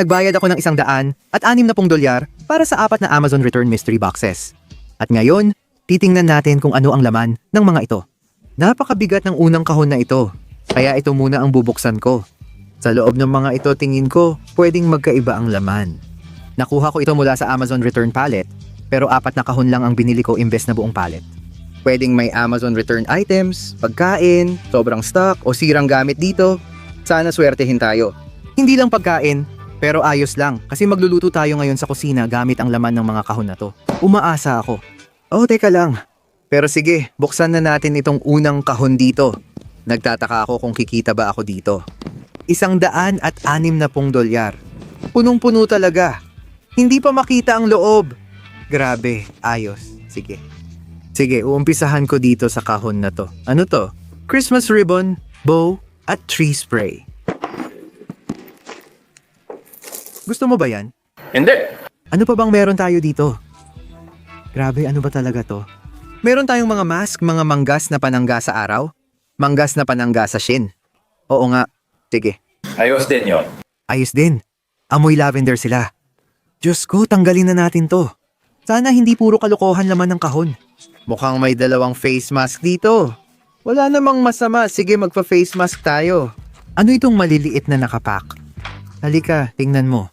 nagbayad ako ng isang daan at anim na pong dolyar para sa apat na Amazon Return Mystery Boxes. At ngayon, titingnan natin kung ano ang laman ng mga ito. Napakabigat ng unang kahon na ito, kaya ito muna ang bubuksan ko. Sa loob ng mga ito tingin ko, pwedeng magkaiba ang laman. Nakuha ko ito mula sa Amazon Return Palette, pero apat na kahon lang ang binili ko imbes na buong palette. Pwedeng may Amazon Return items, pagkain, sobrang stock o sirang gamit dito. Sana swertehin tayo. Hindi lang pagkain, pero ayos lang kasi magluluto tayo ngayon sa kusina gamit ang laman ng mga kahon na to. Umaasa ako. Oh, teka lang. Pero sige, buksan na natin itong unang kahon dito. Nagtataka ako kung kikita ba ako dito. Isang daan at anim na pong dolyar. Punong-puno talaga. Hindi pa makita ang loob. Grabe, ayos. Sige. Sige, uumpisahan ko dito sa kahon na to. Ano to? Christmas ribbon, bow, at tree spray. Gusto mo ba yan? Hindi. Ano pa bang meron tayo dito? Grabe, ano ba talaga to? Meron tayong mga mask, mga manggas na panangga sa araw, manggas na panangga sa shin. Oo nga, sige. Ayos din yon. Ayos din. Amoy lavender sila. Diyos ko, tanggalin na natin to. Sana hindi puro kalokohan laman ng kahon. Mukhang may dalawang face mask dito. Wala namang masama. Sige, magpa-face mask tayo. Ano itong maliliit na nakapak? Halika, tingnan mo.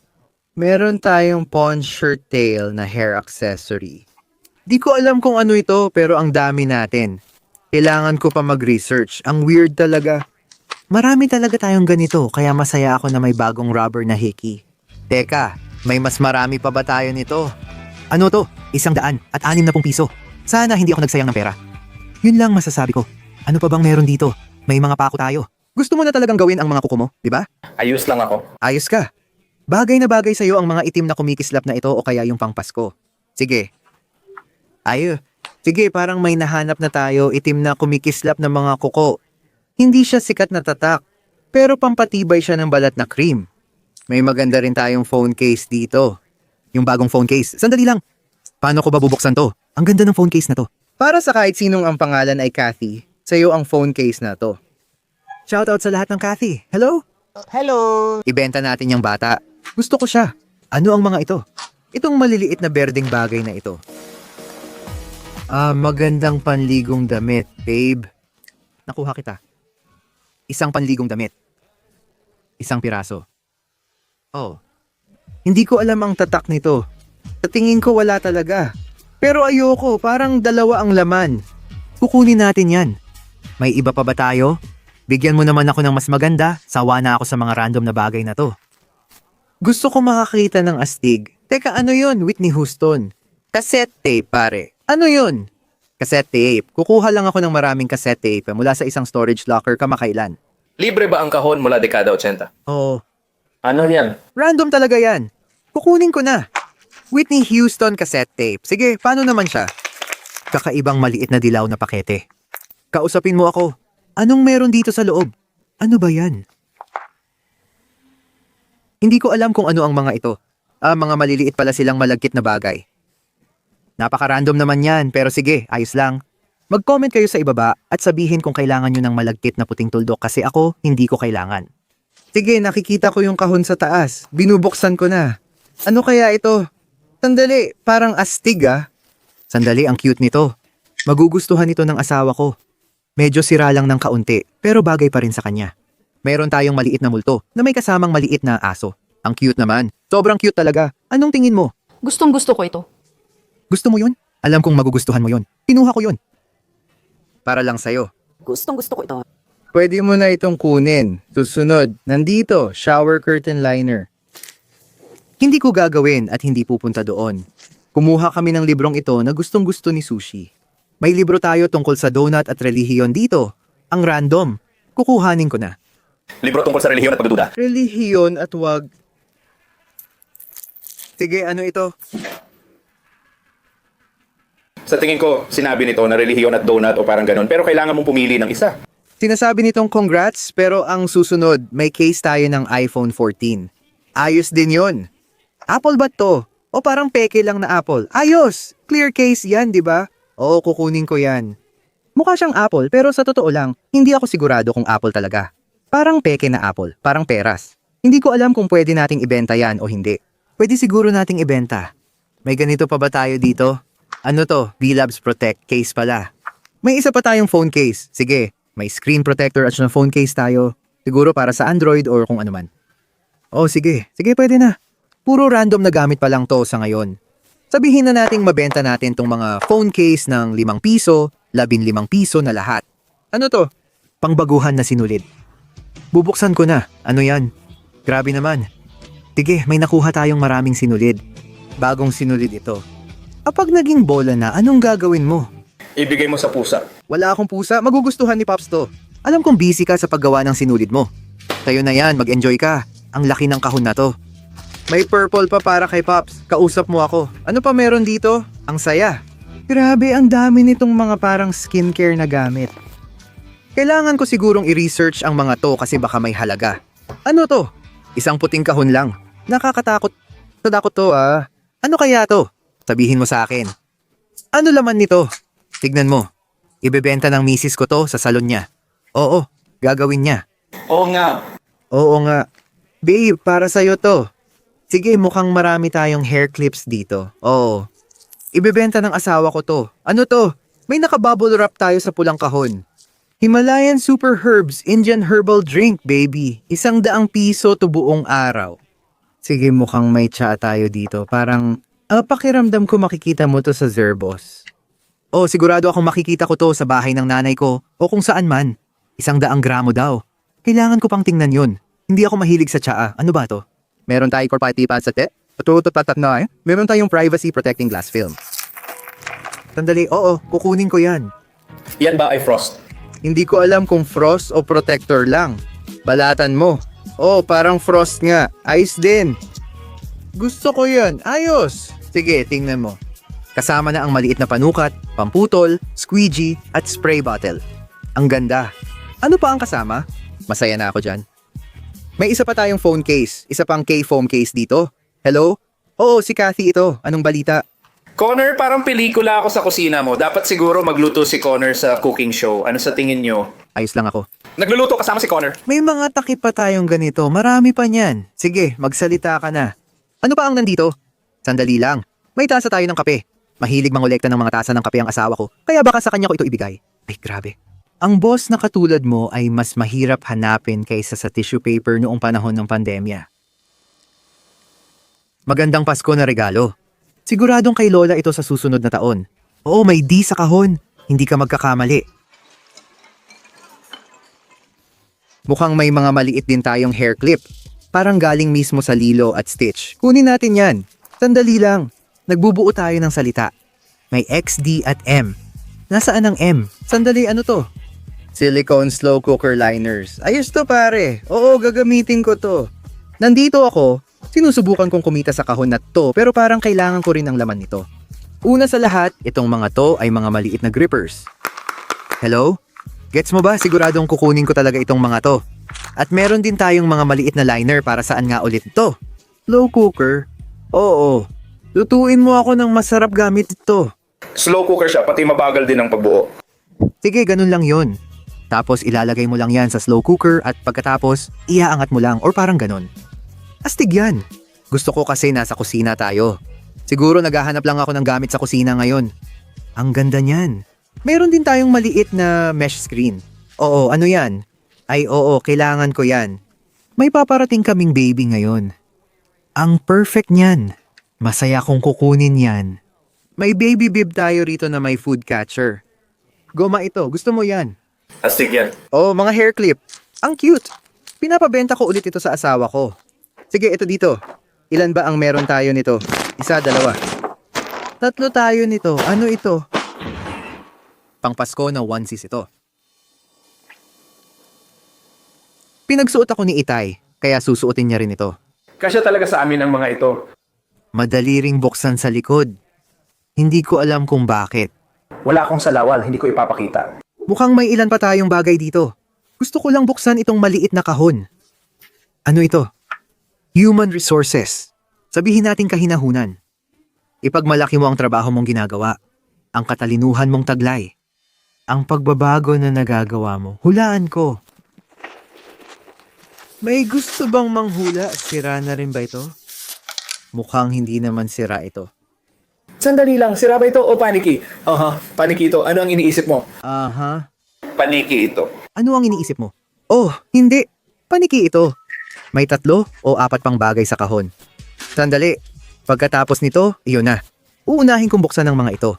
Meron tayong pawn shirt tail na hair accessory. Di ko alam kung ano ito pero ang dami natin. Kailangan ko pa mag-research. Ang weird talaga. Marami talaga tayong ganito kaya masaya ako na may bagong rubber na hickey. Teka, may mas marami pa ba tayo nito? Ano to? Isang daan at anim na pong piso. Sana hindi ako nagsayang ng pera. Yun lang masasabi ko. Ano pa bang meron dito? May mga pako tayo. Gusto mo na talagang gawin ang mga kuko mo, di ba? Ayos lang ako. Ayos ka. Bagay na bagay sa'yo ang mga itim na kumikislap na ito o kaya yung pangpasko. Sige. Ayo. Sige, parang may nahanap na tayo itim na kumikislap na mga kuko. Hindi siya sikat na tatak, pero pampatibay siya ng balat na cream. May maganda rin tayong phone case dito. Yung bagong phone case. Sandali lang. Paano ko ba bubuksan to? Ang ganda ng phone case na to. Para sa kahit sinong ang pangalan ay Kathy, sa'yo ang phone case na to. Shoutout sa lahat ng Kathy. Hello? Hello! Ibenta natin yung bata. Gusto ko siya. Ano ang mga ito? Itong maliliit na berdeng bagay na ito. Ah, magandang panligong damit, babe. Nakuha kita. Isang panligong damit. Isang piraso. Oh. Hindi ko alam ang tatak nito. Sa tingin ko wala talaga. Pero ayoko, parang dalawa ang laman. Kukunin natin yan. May iba pa ba tayo? Bigyan mo naman ako ng mas maganda, sawa na ako sa mga random na bagay na to. Gusto ko makakita ng astig. Teka, ano yun? Whitney Houston. Cassette tape, pare. Ano yun? Cassette tape. Kukuha lang ako ng maraming cassette tape mula sa isang storage locker kamakailan. Libre ba ang kahon mula dekada 80? Oo. Ano yan? Random talaga yan. Kukunin ko na. Whitney Houston cassette tape. Sige, paano naman siya? Kakaibang maliit na dilaw na pakete. Kausapin mo ako. Anong meron dito sa loob? Ano ba yan? Hindi ko alam kung ano ang mga ito. Ah, mga maliliit pala silang malagkit na bagay. Napaka-random naman yan, pero sige, ayos lang. Mag-comment kayo sa ibaba at sabihin kung kailangan nyo ng malagkit na puting tuldok kasi ako, hindi ko kailangan. Sige, nakikita ko yung kahon sa taas. Binubuksan ko na. Ano kaya ito? Sandali, parang astig ah. Sandali, ang cute nito. Magugustuhan ito ng asawa ko. Medyo sira lang ng kaunti, pero bagay pa rin sa kanya. Meron tayong maliit na multo na may kasamang maliit na aso. Ang cute naman. Sobrang cute talaga. Anong tingin mo? Gustong gusto ko ito. Gusto mo yun? Alam kong magugustuhan mo yun. Pinuha ko yun. Para lang sa'yo. Gustong gusto ko ito. Pwede mo na itong kunin. Susunod, nandito, shower curtain liner. Hindi ko gagawin at hindi pupunta doon. Kumuha kami ng librong ito na gustong gusto ni Sushi. May libro tayo tungkol sa donut at relihiyon dito. Ang random. Kukuhanin ko na. Libro tungkol sa relihiyon at pagdududa. Relihiyon at wag... Sige, ano ito? Sa tingin ko, sinabi nito na relihiyon at donut o parang ganun. Pero kailangan mong pumili ng isa. Sinasabi nitong congrats pero ang susunod may case tayo ng iPhone 14. Ayos din yon. Apple ba to? O parang peke lang na Apple? Ayos! Clear case yan, di ba? Oo, kukunin ko yan. Mukha siyang Apple pero sa totoo lang, hindi ako sigurado kung Apple talaga. Parang peke na Apple, parang peras. Hindi ko alam kung pwede nating ibenta yan o hindi. Pwede siguro nating ibenta. May ganito pa ba tayo dito? Ano to? V-Labs Protect case pala. May isa pa tayong phone case. Sige, may screen protector at saka phone case tayo. Siguro para sa Android or kung ano man. Oh, sige. Sige, pwede na. Puro random na gamit pa lang to sa ngayon. Sabihin na nating mabenta natin tong mga phone case ng 5 piso, 15 piso na lahat. Ano to? Pangbaguhan na sinulid. Bubuksan ko na. Ano yan? Grabe naman. Tige, may nakuha tayong maraming sinulid. Bagong sinulid ito. Kapag naging bola na, anong gagawin mo? Ibigay mo sa pusa. Wala akong pusa, magugustuhan ni Pops to. Alam kong busy ka sa paggawa ng sinulid mo. Tayo na yan, mag-enjoy ka. Ang laki ng kahon na to. May purple pa para kay Pops. Kausap mo ako. Ano pa meron dito? Ang saya. Grabe, ang dami nitong mga parang skincare na gamit. Kailangan ko sigurong i-research ang mga to kasi baka may halaga. Ano to? Isang puting kahon lang. Nakakatakot. Tadakot to ah. Ano kaya to? Sabihin mo sa akin. Ano laman nito? Tignan mo. Ibebenta ng misis ko to sa salon niya. Oo, gagawin niya. Oo nga. Oo nga. Babe, para sa'yo to. Sige, mukhang marami tayong hair clips dito. Oo. Ibebenta ng asawa ko to. Ano to? May nakabubble wrap tayo sa pulang kahon. Himalayan Super Herbs Indian Herbal Drink, baby. Isang daang piso to buong araw. Sige, mukhang may tsa tayo dito. Parang, ah, pakiramdam ko makikita mo to sa Zerbos. Oh, sigurado akong makikita ko to sa bahay ng nanay ko o kung saan man. Isang daang gramo daw. Kailangan ko pang tingnan yun. Hindi ako mahilig sa tsaa. Ano ba to? Meron tayong korpati pa sa te? Patututat na eh. Meron tayong privacy protecting glass film. Sandali, oo, kukunin ko yan. Yan ba ay frost? Hindi ko alam kung frost o protector lang. Balatan mo. Oh, parang frost nga. Ice din. Gusto ko yan. Ayos. Sige, tingnan mo. Kasama na ang maliit na panukat, pamputol, squeegee, at spray bottle. Ang ganda. Ano pa ang kasama? Masaya na ako dyan. May isa pa tayong phone case. Isa pang K-foam case dito. Hello? Oo, si Kathy ito. Anong balita? Connor, parang pelikula ako sa kusina mo. Dapat siguro magluto si Connor sa cooking show. Ano sa tingin nyo? Ayos lang ako. Nagluluto kasama si Connor. May mga takip pa tayong ganito. Marami pa niyan. Sige, magsalita ka na. Ano pa ang nandito? Sandali lang. May tasa tayo ng kape. Mahilig mangolekta ng mga tasa ng kape ang asawa ko. Kaya baka sa kanya ko ito ibigay. Ay, grabe. Ang boss na katulad mo ay mas mahirap hanapin kaysa sa tissue paper noong panahon ng pandemya. Magandang Pasko na regalo. Siguradong kay Lola ito sa susunod na taon. Oo, may D sa kahon. Hindi ka magkakamali. Mukhang may mga maliit din tayong hair clip. Parang galing mismo sa Lilo at Stitch. Kunin natin yan. Sandali lang. Nagbubuo tayo ng salita. May X, D at M. Nasaan ang M? Sandali, ano to? Silicone slow cooker liners. Ayos to pare. Oo, gagamitin ko to. Nandito ako, sinusubukan kong kumita sa kahon na to pero parang kailangan ko rin ng laman nito. Una sa lahat, itong mga to ay mga maliit na grippers. Hello? Gets mo ba? Siguradong kukunin ko talaga itong mga to. At meron din tayong mga maliit na liner para saan nga ulit to. Slow cooker? Oo. Lutuin mo ako ng masarap gamit ito. Slow cooker siya, pati mabagal din ang pagbuo. Sige, ganun lang yon. Tapos ilalagay mo lang yan sa slow cooker at pagkatapos, iaangat mo lang or parang ganun. Astig yan. Gusto ko kasi nasa kusina tayo. Siguro naghahanap lang ako ng gamit sa kusina ngayon. Ang ganda niyan. Meron din tayong maliit na mesh screen. Oo, ano yan? Ay oo, kailangan ko yan. May paparating kaming baby ngayon. Ang perfect niyan. Masaya kong kukunin yan. May baby bib tayo rito na may food catcher. Goma ito, gusto mo yan? Astig yan. Oh, mga hair clip. Ang cute. Pinapabenta ko ulit ito sa asawa ko. Sige, ito dito. Ilan ba ang meron tayo nito? Isa, dalawa. Tatlo tayo nito. Ano ito? Pang Pasko na onesies ito. Pinagsuot ako ni Itay, kaya susuotin niya rin ito. Kasya talaga sa amin ang mga ito. Madali ring buksan sa likod. Hindi ko alam kung bakit. Wala akong salawal, hindi ko ipapakita. Mukhang may ilan pa tayong bagay dito. Gusto ko lang buksan itong maliit na kahon. Ano ito? Human resources. Sabihin natin kahinahunan. Ipagmalaki mo ang trabaho mong ginagawa. Ang katalinuhan mong taglay. Ang pagbabago na nagagawa mo. Hulaan ko. May gusto bang manghula? Sira na rin ba ito? Mukhang hindi naman sira ito. Sandali lang, sira ba ito o paniki? Aha, paniki ito. Ano ang iniisip mo? Aha. Paniki ito. Ano ang iniisip mo? Oh, hindi. Paniki ito. May tatlo o apat pang bagay sa kahon. Sandali. Pagkatapos nito, iyon na. Uunahin kong buksan ng mga ito.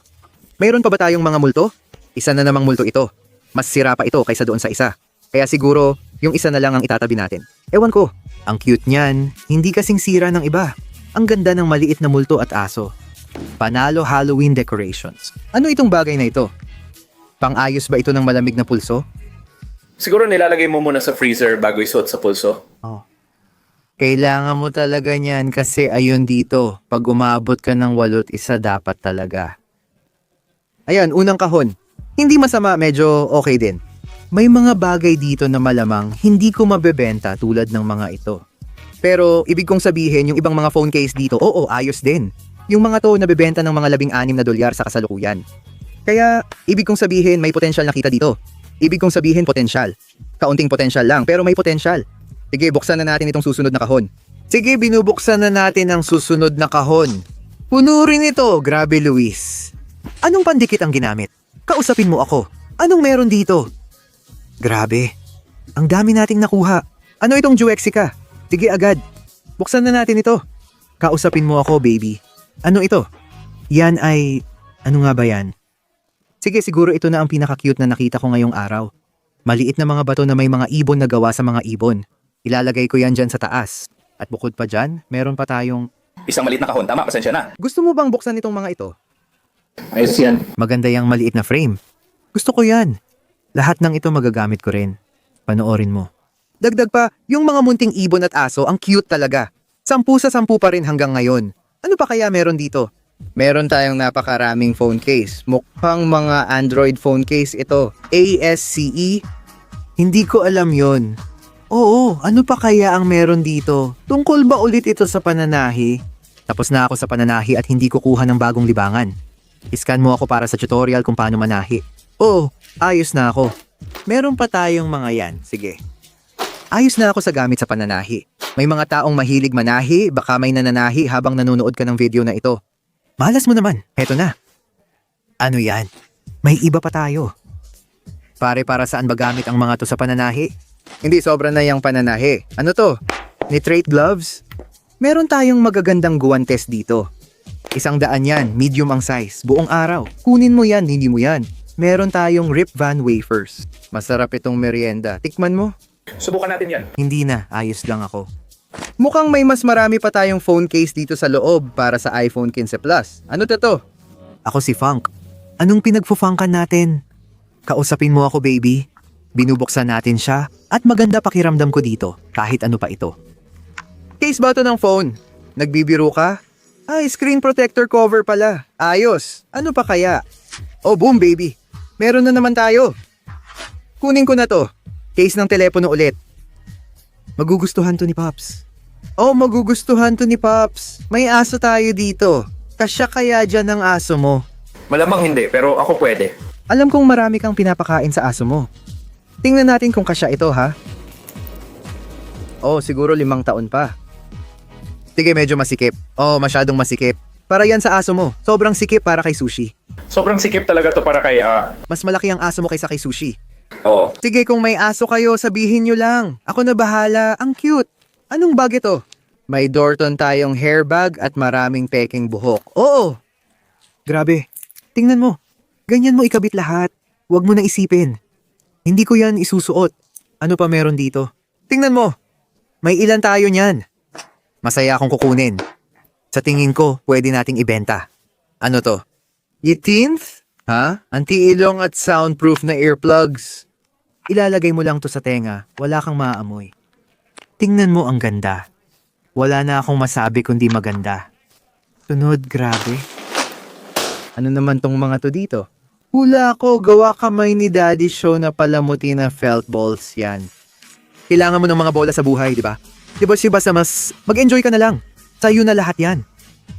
Mayroon pa ba tayong mga multo? Isa na namang multo ito. Mas sira pa ito kaysa doon sa isa. Kaya siguro, yung isa na lang ang itatabi natin. Ewan ko. Ang cute niyan, hindi kasing sira ng iba. Ang ganda ng maliit na multo at aso. Panalo Halloween decorations. Ano itong bagay na ito? Pang-ayos ba ito ng malamig na pulso? Siguro nilalagay mo muna sa freezer bago isuot sa pulso. Oh. Kailangan mo talaga niyan kasi ayun dito. Pag umabot ka ng walot isa dapat talaga. Ayan, unang kahon. Hindi masama, medyo okay din. May mga bagay dito na malamang hindi ko mabebenta tulad ng mga ito. Pero ibig kong sabihin, yung ibang mga phone case dito, oo, ayos din. Yung mga to nabebenta ng mga labing anim na dolyar sa kasalukuyan. Kaya, ibig kong sabihin, may potensyal na kita dito. Ibig kong sabihin, potensyal. Kaunting potensyal lang, pero may potensyal. Sige, buksan na natin itong susunod na kahon. Sige, binubuksan na natin ang susunod na kahon. Puno rin ito, grabe Luis. Anong pandikit ang ginamit? Kausapin mo ako. Anong meron dito? Grabe. Ang dami nating nakuha. Ano itong Juexica? Sige agad. Buksan na natin ito. Kausapin mo ako, baby. Ano ito? Yan ay... Ano nga ba yan? Sige, siguro ito na ang pinaka-cute na nakita ko ngayong araw. Maliit na mga bato na may mga ibon na gawa sa mga ibon. Ilalagay ko yan dyan sa taas. At bukod pa dyan, meron pa tayong... Isang maliit na kahon. Tama, pasensya na. Gusto mo bang buksan itong mga ito? Ayos yan. Maganda yung maliit na frame. Gusto ko yan. Lahat ng ito magagamit ko rin. Panoorin mo. Dagdag pa, yung mga munting ibon at aso, ang cute talaga. Sampu sa sampu pa rin hanggang ngayon. Ano pa kaya meron dito? Meron tayong napakaraming phone case. Mukhang mga Android phone case ito. ASCE? Hindi ko alam yon. Oo, ano pa kaya ang meron dito? Tungkol ba ulit ito sa pananahi? Tapos na ako sa pananahi at hindi ko kuha ng bagong libangan. Iscan mo ako para sa tutorial kung paano manahi. Oo, ayos na ako. Meron pa tayong mga yan. Sige. Ayos na ako sa gamit sa pananahi. May mga taong mahilig manahi, baka may nananahi habang nanonood ka ng video na ito. Malas mo naman, heto na. Ano yan? May iba pa tayo. Pare, para saan ba gamit ang mga to sa pananahi? Hindi sobra na yung pananahi. Ano to? Nitrate gloves? Meron tayong magagandang guwantes dito. Isang daan yan, medium ang size, buong araw. Kunin mo yan, hindi mo yan. Meron tayong Rip Van Wafers. Masarap itong merienda. Tikman mo? Subukan natin yan. Hindi na, ayos lang ako. Mukhang may mas marami pa tayong phone case dito sa loob para sa iPhone 15 Plus. Ano to to? Ako si Funk. Anong pinagfufunkan natin? Kausapin mo ako, baby. Binubuksan natin siya at maganda pakiramdam ko dito kahit ano pa ito. Case ba to ng phone? Nagbibiro ka? Ay, screen protector cover pala. Ayos. Ano pa kaya? Oh, boom, baby. Meron na naman tayo. Kunin ko na to. Case ng telepono ulit. Magugustuhan to ni Pops. Oh, magugustuhan to ni Pops. May aso tayo dito. Kasya kaya dyan ang aso mo. Malamang hindi, pero ako pwede. Alam kong marami kang pinapakain sa aso mo. Tingnan natin kung kasya ito, ha? Oh, siguro limang taon pa. Sige, medyo masikip. Oh, masyadong masikip. Para yan sa aso mo. Sobrang sikip para kay sushi. Sobrang sikip talaga to para kay, ah, Mas malaki ang aso mo kaysa kay sushi. oo. Sige, kung may aso kayo, sabihin nyo lang. Ako na bahala. Ang cute. Anong bag ito? May Dorton tayong hairbag at maraming peking buhok. Oo. Grabe. Tingnan mo. Ganyan mo ikabit lahat. Huwag mo na isipin. Hindi ko yan isusuot. Ano pa meron dito? Tingnan mo. May ilan tayo niyan. Masaya akong kukunin. Sa tingin ko, pwede nating ibenta. Ano to? Yiteenth? Ha? Anti-ilong at soundproof na earplugs. Ilalagay mo lang to sa tenga, wala kang maaamoy. Tingnan mo ang ganda. Wala na akong masabi kundi maganda. Tunod, grabe. Ano naman tong mga to dito? Hula ko, gawa kamay ni Daddy Show na palamuti na felt balls yan. Kailangan mo ng mga bola sa buhay, di ba? Di ba si basta mas mag-enjoy ka na lang. Sa'yo na lahat yan.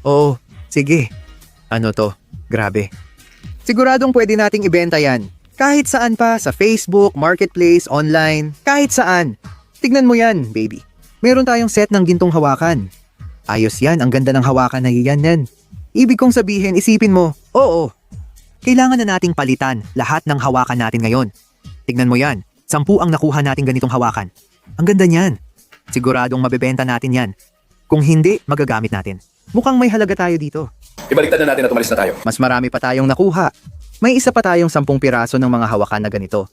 Oo, sige. Ano to? Grabe. Siguradong pwede nating ibenta yan. Kahit saan pa, sa Facebook, Marketplace, online, kahit saan. Tignan mo yan, baby. Meron tayong set ng gintong hawakan. Ayos yan, ang ganda ng hawakan na yan yan. Ibig kong sabihin, isipin mo, oo. Kailangan na nating palitan lahat ng hawakan natin ngayon. Tignan mo yan, sampu ang nakuha nating ganitong hawakan. Ang ganda niyan. Siguradong mabebenta natin yan. Kung hindi, magagamit natin. Mukhang may halaga tayo dito. Ibaliktad na natin at umalis na tayo. Mas marami pa tayong nakuha. May isa pa tayong sampung piraso ng mga hawakan na ganito.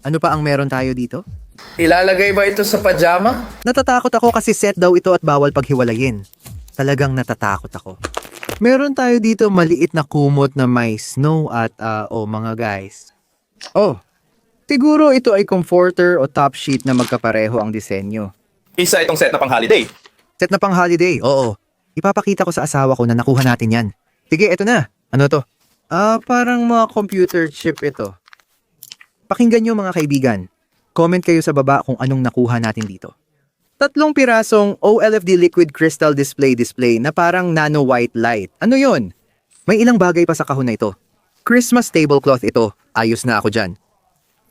Ano pa ang meron tayo dito? Ilalagay ba ito sa pajama? Natatakot ako kasi set daw ito at bawal paghiwalayin. Talagang natatakot ako. Meron tayo dito maliit na kumot na may snow at ah, oh mga guys. Oh, siguro ito ay comforter o top sheet na magkapareho ang disenyo. Isa itong set na pang holiday. Set na pang holiday, oo. Ipapakita ko sa asawa ko na nakuha natin yan. Sige, eto na. Ano to? Ah, parang mga computer chip ito. Pakinggan nyo mga kaibigan. Comment kayo sa baba kung anong nakuha natin dito. Tatlong pirasong OLFD liquid crystal display display na parang nano white light. Ano yon? May ilang bagay pa sa kahon na ito. Christmas tablecloth ito. Ayos na ako dyan.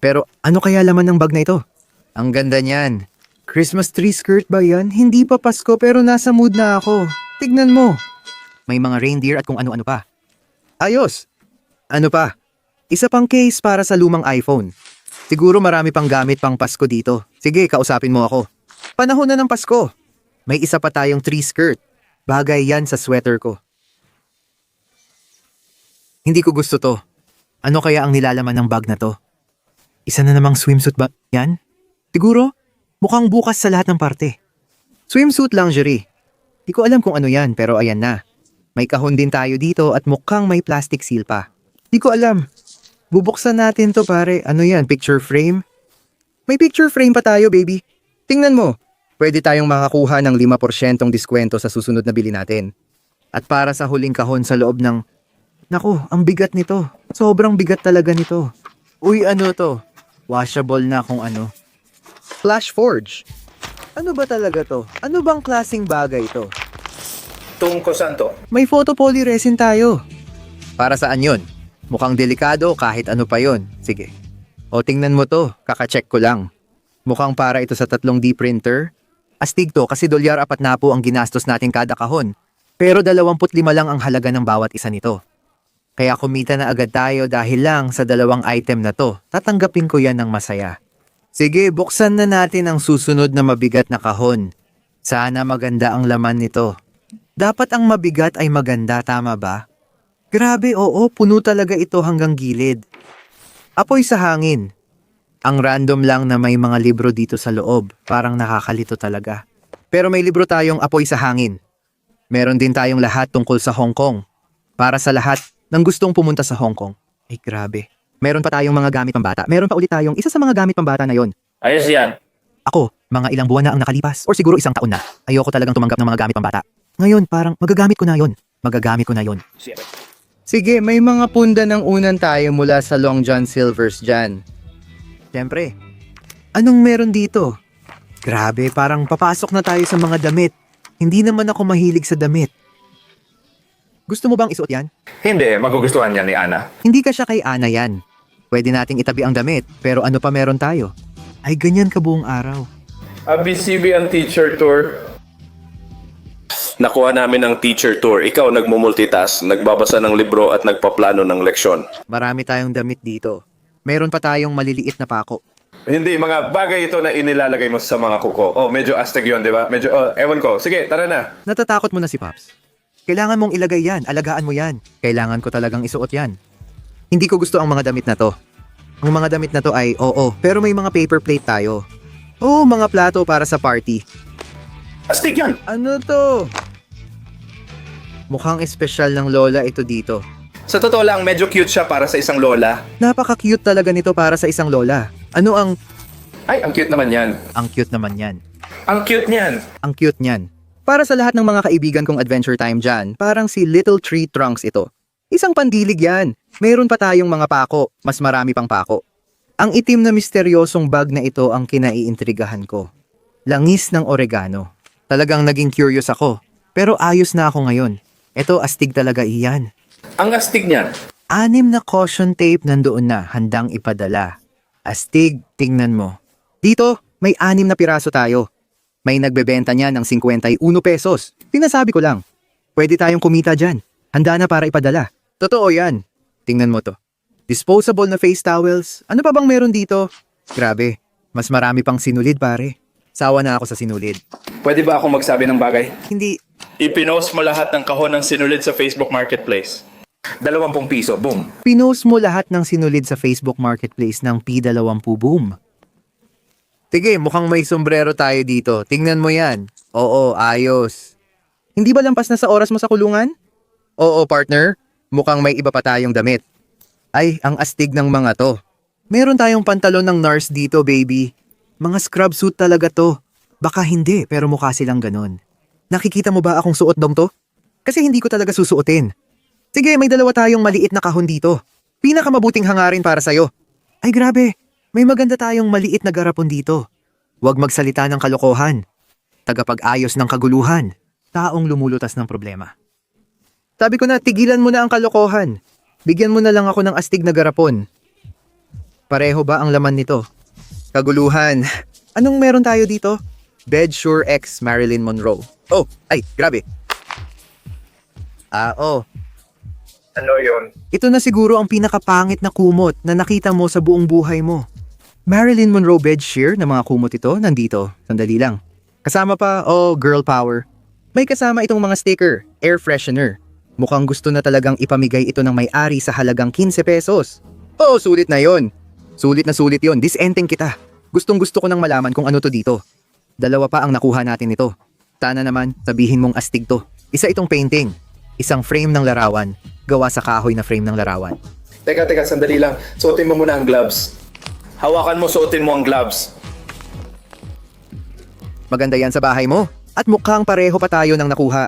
Pero ano kaya laman ng bag na ito? Ang ganda niyan. Christmas tree skirt ba yan? Hindi pa Pasko pero nasa mood na ako. Tignan mo. May mga reindeer at kung ano-ano pa. Ayos. Ano pa? Isa pang case para sa lumang iPhone. Siguro marami pang gamit pang Pasko dito. Sige, kausapin mo ako. Panahon na ng Pasko. May isa pa tayong tree skirt. Bagay yan sa sweater ko. Hindi ko gusto to. Ano kaya ang nilalaman ng bag na to? Isa na namang swimsuit ba yan? Siguro, mukhang bukas sa lahat ng parte. Swimsuit lingerie. Di ko alam kung ano yan pero ayan na. May kahon din tayo dito at mukhang may plastic seal pa. Di ko alam. Bubuksan natin to pare. Ano yan? Picture frame? May picture frame pa tayo baby. Tingnan mo. Pwede tayong makakuha ng 5% diskwento sa susunod na bili natin. At para sa huling kahon sa loob ng... Naku, ang bigat nito. Sobrang bigat talaga nito. Uy, ano to? Washable na kung ano. Flash Forge. Ano ba talaga to? Ano bang klasing bagay to? Tungko saan to? May photopoly resin tayo. Para saan yon? Mukhang delikado kahit ano pa yon. Sige. O tingnan mo to, kakacheck ko lang. Mukhang para ito sa tatlong D printer. Astig to kasi dolyar apat na po ang ginastos natin kada kahon. Pero 25 lang ang halaga ng bawat isa nito. Kaya kumita na agad tayo dahil lang sa dalawang item na to. Tatanggapin ko yan ng masaya. Sige, buksan na natin ang susunod na mabigat na kahon. Sana maganda ang laman nito. Dapat ang mabigat ay maganda, tama ba? Grabe, oo, puno talaga ito hanggang gilid. Apoy sa hangin. Ang random lang na may mga libro dito sa loob, parang nakakalito talaga. Pero may libro tayong apoy sa hangin. Meron din tayong lahat tungkol sa Hong Kong. Para sa lahat ng gustong pumunta sa Hong Kong. Ay grabe. Meron pa tayong mga gamit pambata. Meron pa ulit tayong isa sa mga gamit pambata na yon. Ayos yan. Ako, mga ilang buwan na ang nakalipas or siguro isang taon na. Ayoko talagang tumanggap ng mga gamit pambata. Ngayon, parang magagamit ko na yon. Magagamit ko na yon. Sige, may mga punda ng unan tayo mula sa Long John Silvers dyan. Siyempre. Anong meron dito? Grabe, parang papasok na tayo sa mga damit. Hindi naman ako mahilig sa damit. Gusto mo bang isuot yan? Hindi, magugustuhan yan ni Ana. Hindi ka siya kay Ana yan. Pwede nating itabi ang damit, pero ano pa meron tayo? Ay, ganyan ka buong araw. ABCB ang teacher tour. Nakuha namin ang teacher tour. Ikaw nagmumultitask, nagbabasa ng libro at nagpaplano ng leksyon. Marami tayong damit dito. Meron pa tayong maliliit na pako. Hindi, mga bagay ito na inilalagay mo sa mga kuko. Oh, medyo astig yun, di ba? Medyo, oh, ewan ko. Sige, tara na. Natatakot mo na si Pops. Kailangan mong ilagay yan, alagaan mo yan. Kailangan ko talagang isuot yan. Hindi ko gusto ang mga damit na to. Ang mga damit na to ay oo, pero may mga paper plate tayo. Oo, mga plato para sa party. Astig yan! Ano to? Mukhang espesyal ng lola ito dito. Sa totoo lang, medyo cute siya para sa isang lola. Napaka-cute talaga nito para sa isang lola. Ano ang... Ay, ang cute naman yan. Ang cute naman yan. Ang cute niyan. Ang cute niyan. Para sa lahat ng mga kaibigan kong adventure time dyan, parang si Little Tree Trunks ito. Isang pandilig yan. Mayroon pa tayong mga pako, mas marami pang pako. Ang itim na misteryosong bag na ito ang kinaiintrigahan ko. Langis ng oregano. Talagang naging curious ako. Pero ayos na ako ngayon. Ito astig talaga iyan. Ang astig niyan. Anim na caution tape nandoon na handang ipadala. Astig, tingnan mo. Dito, May anim na piraso tayo. May nagbebenta niya ng 51 pesos. Tinasabi ko lang. Pwede tayong kumita dyan. Handa na para ipadala. Totoo yan. Tingnan mo to. Disposable na face towels. Ano pa bang meron dito? Grabe. Mas marami pang sinulid pare. Sawa na ako sa sinulid. Pwede ba ako magsabi ng bagay? Hindi, Ipinost mo lahat ng kahon ng sinulid sa Facebook Marketplace. Dalawampung piso, boom. Pinost mo lahat ng sinulid sa Facebook Marketplace ng P20 Boom. Sige, mukhang may sombrero tayo dito. Tingnan mo yan. Oo, ayos. Hindi ba lampas na sa oras mo sa kulungan? Oo, partner. Mukhang may iba pa tayong damit. Ay, ang astig ng mga to. Meron tayong pantalon ng nurse dito, baby. Mga scrub suit talaga to. Baka hindi, pero mukha silang ganon. Nakikita mo ba akong suot dong to? Kasi hindi ko talaga susuotin. Sige, may dalawa tayong maliit na kahon dito. Pinakamabuting hangarin para sa'yo. Ay grabe, may maganda tayong maliit na garapon dito. Huwag magsalita ng kalokohan. Tagapag-ayos ng kaguluhan. Taong lumulutas ng problema. Sabi ko na, tigilan mo na ang kalokohan. Bigyan mo na lang ako ng astig na garapon. Pareho ba ang laman nito? Kaguluhan. Anong meron tayo dito? Bedsure X Marilyn Monroe. Oh, ay, grabe. Ah, oh. Ano yun? Ito na siguro ang pinakapangit na kumot na nakita mo sa buong buhay mo. Marilyn Monroe bed sheer na mga kumot ito nandito. Sandali lang. Kasama pa, oh, girl power. May kasama itong mga sticker, air freshener. Mukhang gusto na talagang ipamigay ito ng may-ari sa halagang 15 pesos. Oo, sulit na yon. Sulit na sulit yon. Disenteng kita. Gustong gusto ko nang malaman kung ano to dito. Dalawa pa ang nakuha natin ito. Sana naman, sabihin mong astig to. Isa itong painting. Isang frame ng larawan. Gawa sa kahoy na frame ng larawan. Teka, teka, sandali lang. Suotin mo muna ang gloves. Hawakan mo, suotin mo ang gloves. Maganda yan sa bahay mo. At mukhang pareho pa tayo ng nakuha.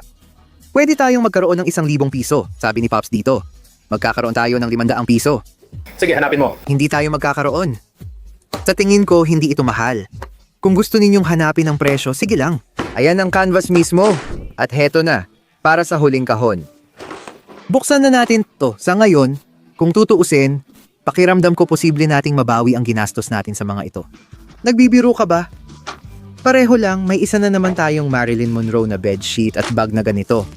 Pwede tayong magkaroon ng isang libong piso, sabi ni Pops dito. Magkakaroon tayo ng limandaang piso. Sige, hanapin mo. Hindi tayo magkakaroon. Sa tingin ko, hindi ito mahal. Kung gusto ninyong hanapin ang presyo, sige lang. Ayan ang canvas mismo. At heto na, para sa huling kahon. Buksan na natin to. Sa ngayon, kung tutuusin, pakiramdam ko posible nating mabawi ang ginastos natin sa mga ito. Nagbibiro ka ba? Pareho lang, may isa na naman tayong Marilyn Monroe na bedsheet at bag na ganito.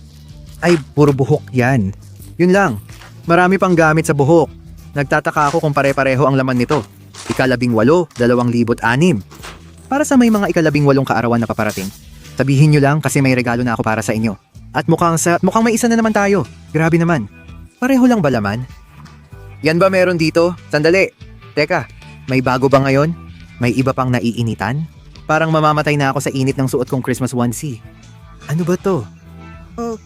Ay, puro buhok yan. Yun lang. Marami pang gamit sa buhok. Nagtataka ako kung pare-pareho ang laman nito. Ikalabing walo, dalawang libot anim. Para sa may mga ikalabing walong kaarawan na paparating. Sabihin nyo lang kasi may regalo na ako para sa inyo. At mukhang, sa, mukhang may isa na naman tayo. Grabe naman. Pareho lang ba laman? Yan ba meron dito? Sandali. Teka, may bago ba ngayon? May iba pang naiinitan? Parang mamamatay na ako sa init ng suot kong Christmas onesie. Ano ba to? Oh,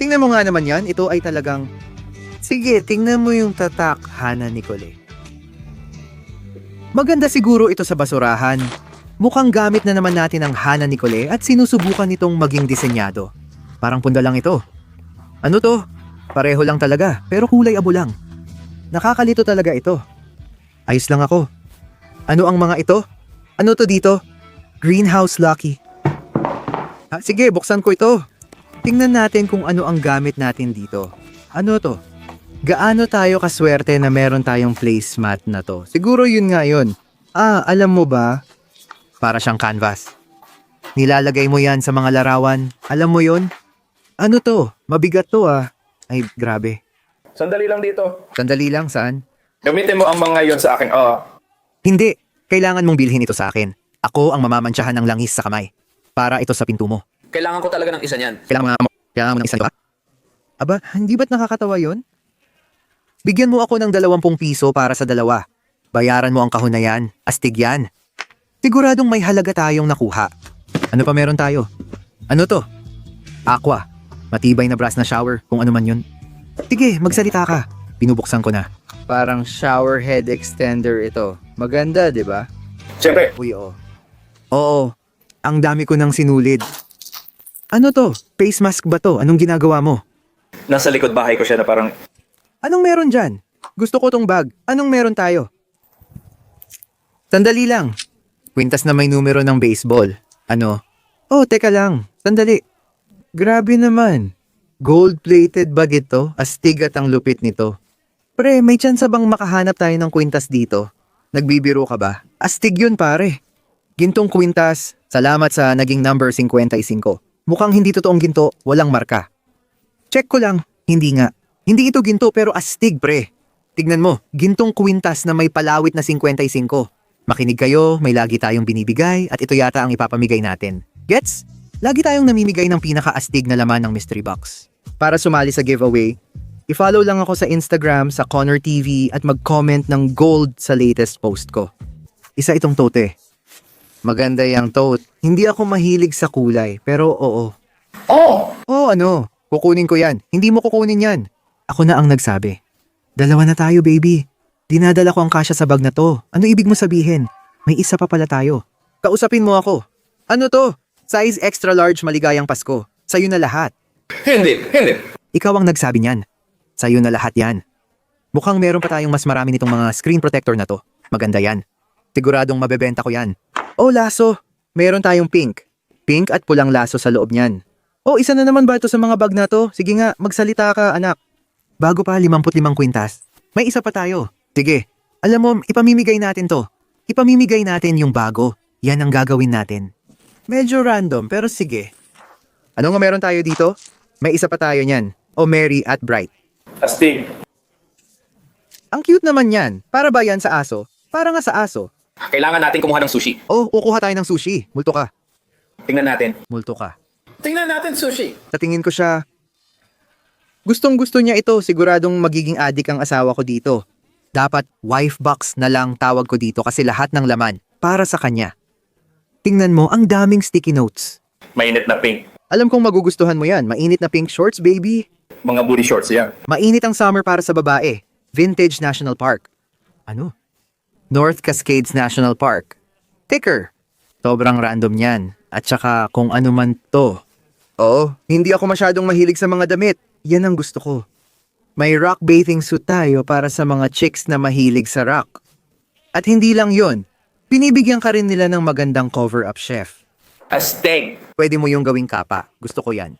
tingnan mo nga naman yan. Ito ay talagang... Sige, tingnan mo yung tatak, Hana Nicole. Maganda siguro ito sa basurahan. Mukhang gamit na naman natin ang Hana Nicole at sinusubukan itong maging disenyado. Parang punda lang ito. Ano to? Pareho lang talaga, pero kulay abo lang. Nakakalito talaga ito. Ayos lang ako. Ano ang mga ito? Ano to dito? Greenhouse Lucky. Ah, sige, buksan ko ito. Tingnan natin kung ano ang gamit natin dito. Ano to? Gaano tayo kaswerte na meron tayong placemat na to? Siguro yun nga yun. Ah, alam mo ba? Para siyang canvas. Nilalagay mo yan sa mga larawan. Alam mo yun? Ano to? Mabigat to ah. Ay, grabe. Sandali lang dito. Sandali lang, saan? Gamitin mo ang mga yon sa akin. Oh, Hindi. Kailangan mong bilhin ito sa akin. Ako ang mamamantsahan ng langis sa kamay. Para ito sa pinto mo. kailangan ko talaga ng isa niyan. Kailangan mo, kailangan mo ng isang iba? Aba, hindi ba't nakakatawa yon? Bigyan mo ako ng dalawampung piso para sa dalawa. Bayaran mo ang kahon na yan. Astig yan. Siguradong may halaga tayong nakuha. Ano pa meron tayo? Ano to? Aqua. Matibay na brass na shower, kung ano man yun. Sige, magsalita ka. Binubuksan ko na. Parang shower head extender ito. Maganda, di ba? Siyempre, Uy, oo. Oo. Ang dami ko nang sinulid. Ano to? Face mask ba to? Anong ginagawa mo? nasa likod bahay ko siya na parang Anong meron dyan? Gusto ko tong bag. Anong meron tayo? Sandali lang. Kwintas na may numero ng baseball. Ano? Oh, teka lang. Sandali. Grabe naman. Gold-plated bag ito. Astig at ang lupit nito. Pre, may tsansa bang makahanap tayo ng kwintas dito? Nagbibiro ka ba? Astig yun pare. Gintong kwintas, salamat sa naging number 55. Mukhang hindi totoong ginto, walang marka. Check ko lang, hindi nga. Hindi ito ginto pero astig pre. Tignan mo, gintong kwintas na may palawit na 55. Makinig kayo, may lagi tayong binibigay at ito yata ang ipapamigay natin. Gets? Lagi tayong namimigay ng pinaka-astig na laman ng mystery box. Para sumali sa giveaway, i-follow lang ako sa Instagram sa Connor TV at mag-comment ng gold sa latest post ko. Isa itong tote. Maganda yung tote. Hindi ako mahilig sa kulay, pero oo. Oh! Oo, ano? Kukunin ko yan. Hindi mo kukunin yan. Ako na ang nagsabi. Dalawa na tayo, baby. Dinadala ko ang kasya sa bag na to. Ano ibig mo sabihin? May isa pa pala tayo. Kausapin mo ako. Ano to? Size extra large maligayang Pasko. Sa'yo na lahat. Hindi, hindi. Ikaw ang nagsabi niyan. Sa'yo na lahat yan. Mukhang meron pa tayong mas marami nitong mga screen protector na to. Maganda yan. Siguradong mabebenta ko yan. Oh, laso. Meron tayong pink. Pink at pulang laso sa loob niyan. Oh, isa na naman ba ito sa mga bag na to? Sige nga, magsalita ka, anak. Bago pa 55 kwintas. May isa pa tayo. Sige. Alam mo, ipamimigay natin to. Ipamimigay natin yung bago. Yan ang gagawin natin. Medyo random, pero sige. Ano nga meron tayo dito? May isa pa tayo niyan. O Mary at Bright. Astig. Ang cute naman yan. Para ba yan sa aso? Para nga sa aso. Kailangan natin kumuha ng sushi. Oh, kukuha tayo ng sushi. Multo ka. Tingnan natin. Multo ka. Tingnan natin sushi. Sa tingin ko siya, gustong gusto niya ito. Siguradong magiging adik ang asawa ko dito. Dapat wife box na lang tawag ko dito kasi lahat ng laman para sa kanya. Tingnan mo, ang daming sticky notes. Mainit na pink. Alam kong magugustuhan mo yan. Mainit na pink shorts, baby. Mga booty shorts yan. Mainit ang summer para sa babae. Vintage National Park. Ano? North Cascades National Park. Ticker. Sobrang random yan. At saka kung ano man to. Oo, hindi ako masyadong mahilig sa mga damit. Yan ang gusto ko. May rock bathing suit tayo para sa mga chicks na mahilig sa rock. At hindi lang yon, binibigyan ka rin nila ng magandang cover-up chef. Astig. Pwede mo yung gawing kapa. Gusto ko yan.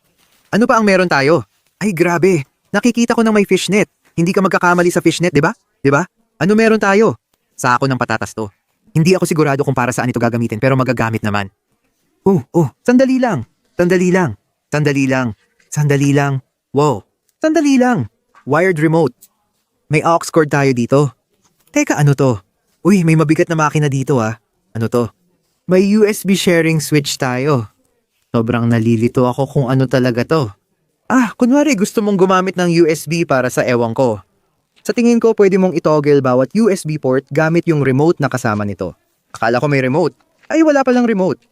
Ano pa ang meron tayo? Ay, grabe. Nakikita ko ng may fishnet. Hindi ka magkakamali sa fishnet, di ba? Di ba? Ano meron tayo? Sa ako ng patatas to. Hindi ako sigurado kung para saan ito gagamitin pero magagamit naman. Oh, oh, sandali lang. Sandali lang. Sandali lang. Sandali lang. Wow. Sandali lang. Wired remote. May aux cord tayo dito. Teka, ano to? Uy, may mabigat na makina dito ah. Ano to? May USB sharing switch tayo. Sobrang nalilito ako kung ano talaga to. Ah, kunwari gusto mong gumamit ng USB para sa ewan ko. Sa tingin ko, pwede mong itoggle bawat USB port gamit yung remote na kasama nito. Akala ko may remote. Ay, wala palang remote.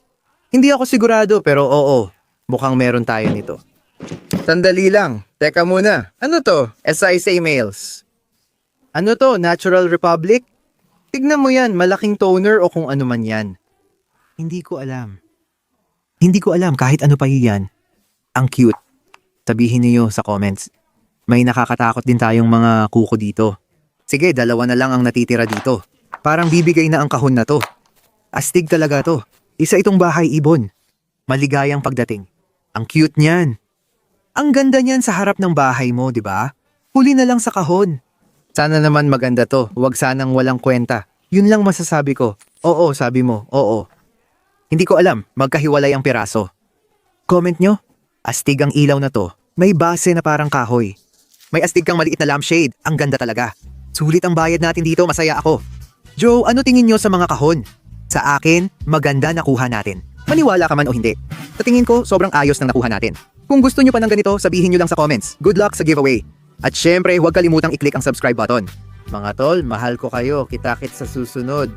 Hindi ako sigurado pero oo, mukhang meron tayo nito. Sandali lang. Teka muna. Ano to? SISA mails. Ano to? Natural Republic? Tignan mo yan, malaking toner o kung ano man yan. Hindi ko alam. Hindi ko alam kahit ano pa yan. Ang cute. Sabihin niyo sa comments. May nakakatakot din tayong mga kuko dito. Sige, dalawa na lang ang natitira dito. Parang bibigay na ang kahon na to. Astig talaga to. Isa itong bahay ibon. Maligayang pagdating. Ang cute niyan. Ang ganda niyan sa harap ng bahay mo, di ba? Huli na lang sa kahon. Sana naman maganda to. Huwag sanang walang kwenta. Yun lang masasabi ko. Oo, sabi mo. Oo. Hindi ko alam. Magkahiwalay ang piraso. Comment nyo? Astig ang ilaw na to. May base na parang kahoy. May astig kang maliit na lampshade. Ang ganda talaga. Sulit ang bayad natin dito. Masaya ako. Joe, ano tingin nyo sa mga kahon? Sa akin, maganda nakuha natin. Maniwala ka man o hindi. Sa tingin ko, sobrang ayos ng nakuha natin. Kung gusto nyo pa ng ganito, sabihin nyo lang sa comments. Good luck sa giveaway. At syempre, huwag kalimutang i-click ang subscribe button. Mga tol, mahal ko kayo. Kita-kit sa susunod.